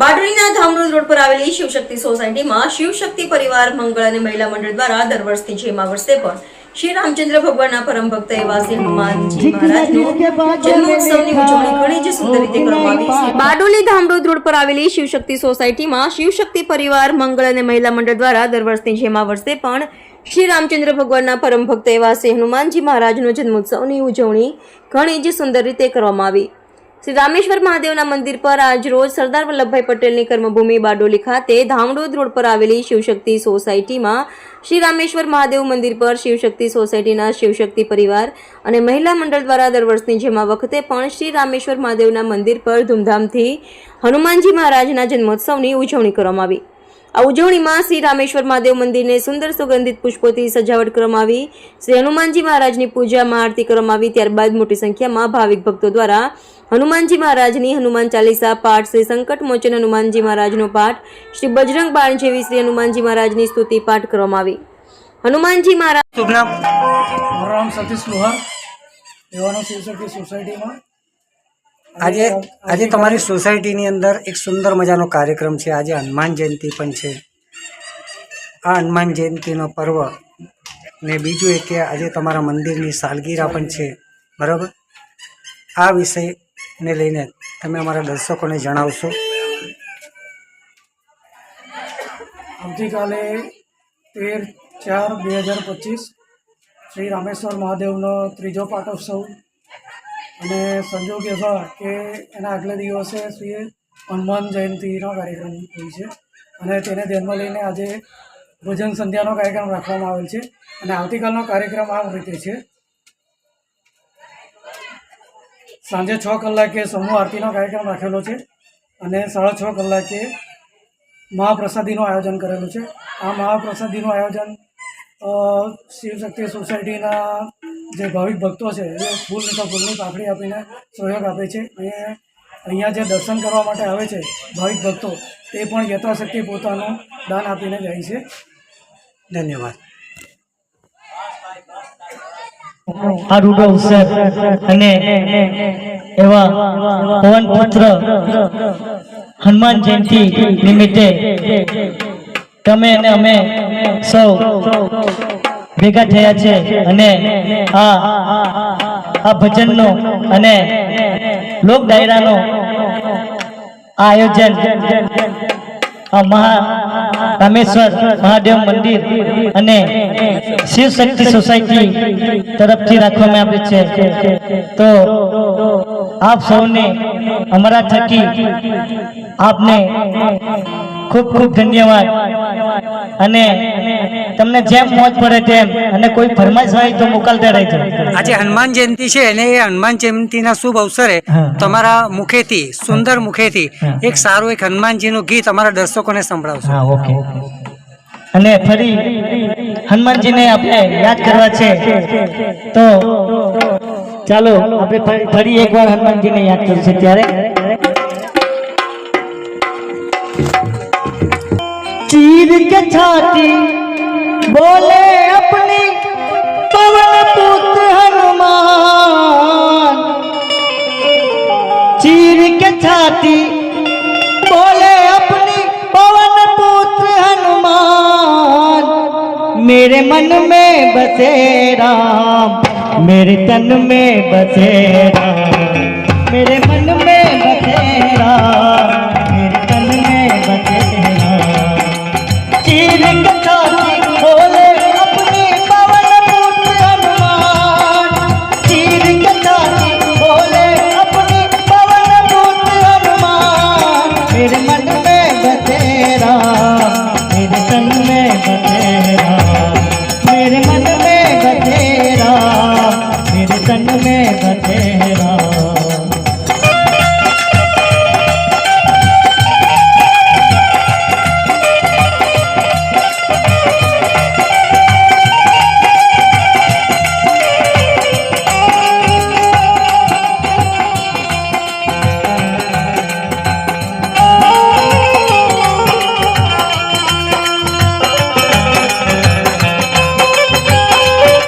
બારડોલીના Dhamrod road પર આવેલી શિવશક્તિ સોસાયટીમાં શિવશક્તિ પરિવાર મંગળ અને મહિલા મંડળ દ્વારા દર વર્ષથી જેમા વર્ષે પણ શ્રી રામચંદ્ર ભગવાનના પરમ ભક્ત એવા શ્રી હનુમાનજી મહારાજનો જન્મોત્સવની ઉજવણી ઘણી જ સુંદર રીતે કરવામાં આવી છે. બારડોલી ધામરોડ રોડ પર આવેલી શિવશક્તિ સોસાયટીમાં શિવશક્તિ પરિવાર મંગળ અને મહિલા મંડળ દ્વારા દર વર્ષની જેમા વર્ષે પણ શ્રી રામચંદ્ર ભગવાનના પરમ ભક્ત એવા શ્રી હનુમાનજી મહારાજનો જન્મોત્સવની ઉજવણી ઘણી જ સુંદર રીતે કરવામાં આવી. શ્રી રામેશ્વર મહાદેવના મંદિર પર આજ રોજ સરદાર વલ્લભભાઈ પટેલની કર્મભૂમિ બારડોલી ખાતે ધામડોદ રોડ પર આવેલી શિવશક્તિ સોસાયટીમાં શ્રી રામેશ્વર મહાદેવ મંદિર પર શિવશક્તિ સોસાયટીના શિવશક્તિ પરિવાર અને મહિલા મંડળ દ્વારા દર વર્ષની જેમ વખતે પણ શ્રી રામેશ્વર મહાદેવના મંદિર પર ધૂમધામથી હનુમાનજી મહારાજના જન્મોત્સવની ઉજવણી કરવામાં આવી. આ ઉજવણીમાં શ્રી રામેશ્વર મહાદેવ મંદિરને સુંદર સુગંધિત પુષ્પોથી સજાવટ કરવામાં આવી. શ્રી હનુમાનજી મહારાજની પૂજામાં આરતી કરવામાં આવી. ત્યારબાદ મોટી સંખ્યામાં ભાવિક ભક્તો દ્વારા હનુમાનજી મહારાજની હનુમાન ચાલીસા પાઠ, શ્રી સંકટ મોચન હનુમાનજી મહારાજનો પાઠ, શ્રી બજરંગ બાણ જેવી શ્રી હનુમાનજી મહારાજની સ્તુતિ પાઠ કરવામાં આવી. હનુમાનજી મહારાજ સતીશ લોહાર. સોસાયટીમાં. આજે આજે તમારી સોસાયટીની અંદર એક સુંદર મજાનો કાર્યક્રમ છે. આજે હનુમાન જયંતિ પણ છે. આ હનુમાન જયંતિનો પર્વ ને બીજું એ કે આજે તમારા મંદિરની સાલગીરા પણ છે. બરાબર? આ વિષયને લઈને તમે અમારા દર્શકોને જણાવશો. આવતીકાલે તેર ચાર બે હજાર પચીસ શ્રી રામેશ્વર મહાદેવનો ત્રીજો પાટોત્સવ અને સંજોગ એવા કે એના આગલે દિવસે શ્રી હનુમાન જયંતિનો કાર્યક્રમ હોય છે. અને તેને ધ્યાનમાં લઈને આજે ભોજન સંધ્યાનો કાર્યક્રમ રાખવામાં આવેલ છે અને આવતીકાલનો કાર્યક્રમ આ રીતે છે. સાંજે છ કલાકે સમૂહ આરતીનો કાર્યક્રમ રાખેલો છે અને સાડા છ કલાકે મહાપ્રસાદીનું આયોજન કરેલું છે. આ મહાપ્રસાદીનું આયોજન શિવશક્તિ સોસાયટીના જે ભાવિક ભક્તો છે એ ફૂલ તો ફૂલની પાકડી આપીને સહયોગ આપે છે. અને અહીંયા જે દર્શન કરવા માટે આવે છે ભાવિક ભક્તો તે પણ યથાશક્તિ પોતાનું દાન આપીને જાય છે. ધન્યવાદ. આ રૂડો અવસર અને એવા પવન પુત્ર હનુમાન જયંતિ નિમિત્તે તમે અને અમે સૌ ભેગા થયા છે અને આ આ ભજનનો અને લોક ડાયરાનો આયોજન આ મહા રામેશ્વર મહાદેવ મંદિર અને શિવ શક્તિ સોસાયટી તરફથી રાખવામાં આવે છે. તો આપ સૌને અમારા થકી આપને ખૂબ ખૂબ ધન્યવાદ. અને તમને જેમ મોજ પડે તેમ અને કોઈ ફરમાઈશ હોય તો મોકલતા રહેજો આજે હનુમાન જયંતિ છે અને એ હનુમાન જયંતિના શુભ અવસરે તમારા મુખેથી સુંદર મુખેથી એક સારું એક હનુમાનજીનું ગીત અમારા દર્શકોને સંભળાવશો. હા ઓકે. અને ફરી હનુમાનજીને આપણે યાદ કરવા છે. તો ચાલો આપણે ફરી એકવાર હનુમાનજીને યાદ કર્યું છે ત્યારે. ચીર કે છાતી બોલે અપની પવન પુત્ર હનુમાન. ચીર કે છાતી मेरे मन में बसे राम मेरे तन में बसे राम मेरे मन में मन में बसेरा